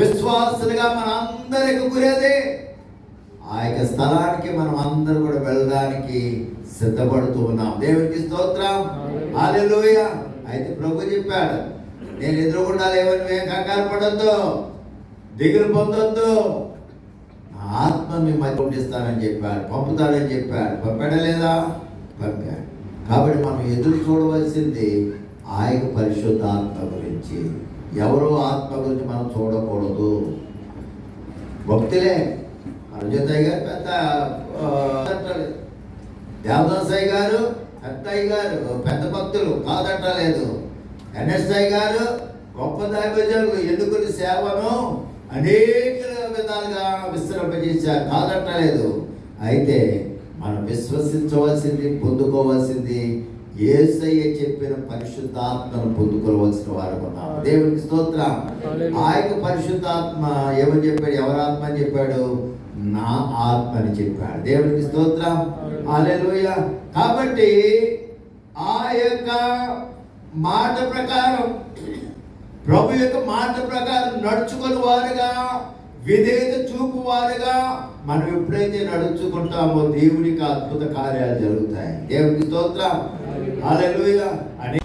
విశ్వాసులుగా మన అందరికి ఆ యొక్క స్థలానికి మనం అందరూ కూడా వెళ్ళడానికి సిద్ధపడుతూ ఉన్నాం. దేవునికి స్తోత్రం. హల్లెలూయ. అయితే ప్రభు చెప్పాడు నేను ఎదురుకుండా లేవని మేము కంగారు పడొద్దు దిగులు పొందొద్దు ఆత్మ మీ పంపిస్తానని చెప్పాడు. పంపుతాడని చెప్పాడు. పంపాడా లేదా పంపాడు. కాబట్టి మనం ఎదురు చూడవలసింది ఆయన పరిశుద్ధ ఆత్మ గురించి. ఎవరో ఆత్మ గురించి మనం చూడకూడదు. భక్తులే అర్జుతయ్య గారు పెద్ద దేవదాసాయి గారు పెద్దయ్య గారు పెద్ద భక్తులు కాదట్టలేదు ఎన్ఎస్ఐ గారు గొప్ప దైవజనులు ఎందుకుని సేవను అనేక విధాలుగా విశ్రమించారు కాదట్టలేదు అయితే మనం విశ్వసించవలసింది పొందుకోవాల్సింది ఏసయ్య చెప్పిన పరిశుద్ధాత్మను పొందుకోవలసిన వారు ఉన్నాం దేవునికి స్తోత్రం. ఆ యొక్క పరిశుద్ధాత్మ ఏమని చెప్పాడు? ఎవరి ఆత్మ అని చెప్పాడు? నా ఆత్మ అని చెప్పాడు. దేవునికి స్తోత్రం. హల్లెలూయ. కాబట్టి ఆ యొక్క మాట ప్రకారం ప్రభు యొక్క మాట ప్రకారం నడుచుకుని వారుగా విధేయత చూపు వారుగా మనం ఎప్పుడైతే నడుచుకుంటామో దేవునికి అద్భుత కార్యాలు జరుగుతాయి. దేవునికి స్తోత్రం. హల్లెలూయ. అని